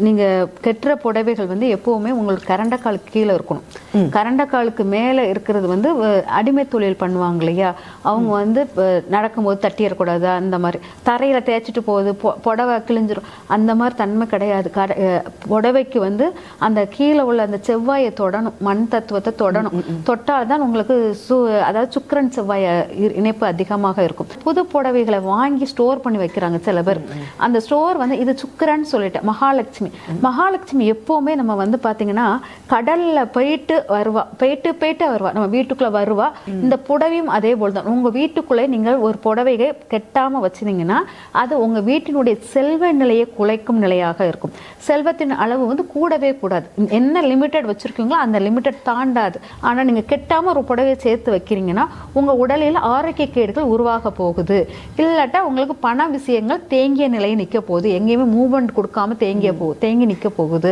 நீங்க கெட்டுற புடவைகள் வந்து எப்பவுமே உங்களுக்கு கரண்டக்காலுக்கு கீழே இருக்கணும். கரண்டக்காலுக்கு மேல இருக்கிறது வந்து அடிமை தொழில் பண்ணுவாங்க இல்லையா? அவங்க வந்து நடக்கும்போது தட்டிடக்கூடாது அந்த மாதிரி. தரையில தேய்ச்சிட்டு போகுது புடவை கிழிஞ்சிரும். அந்த மாதிரி தன்மை கிடையாது. கர- புடவைக்கு வந்து அந்த கீழே உள்ள அந்த செவ்வாயை தொடணும். மண் தத்துவத்தை தொடணும். தொட்டால் தான் உங்களுக்கு சு அதாவது சுக்கிரன் செவ்வாய் இணைப்பு அதிகமாக இருக்கும். புது புடவைகளை வாங்கி ஸ்டோர் பண்ணி வைக்கிறாங்க சில பேர். அந்த ஸ்டோர் வந்து இது சுக்கிரன் சொல்லிட்டு மகாலட்சுமி. மகாலட்சுமி எப்போவுமே நம்ம வந்து பார்த்தீங்கன்னா கடல்ல போயிட்டு வருவா. போயிட்டு போயிட்டு வருவா. நம்ம வீட்டுக்குள்ளே வருவா. இந்த புடவையும் அதே போல் தான் உங்க வீட்டுக்குள்ளே நீங்கள் ஒரு புடவையை கெட்டாம வச்சுருந்தீங்கன்னா அது உங்க வீட்டினுடைய செல்வ நிலையை குலைக்கும் நிலையாக இருக்கும். செல்வத்தின் அளவு வந்து கூடவே கூடாது. என்ன லிமிட்டட் வச்சிருக்கீங்களோ அந்த லிமிட்டட் தாண்டாது. ஆனா நீங்க கெட்டாம ஒரு புடவையை சேர்த்து வைக்கிறீங்கன்னா உங்கள் உடலில் ஆரோக்கிய கேடுகள் உருவாக போகுது. இல்லாட்டா உங்களுக்கு பண விஷயங்கள் தேங்கிய நிலையை நிற்க போகுது. எங்கேயுமே மூவ்மெண்ட் கொடுக்காம தேங்கிய போ தேங்கி நிற்க போகுது.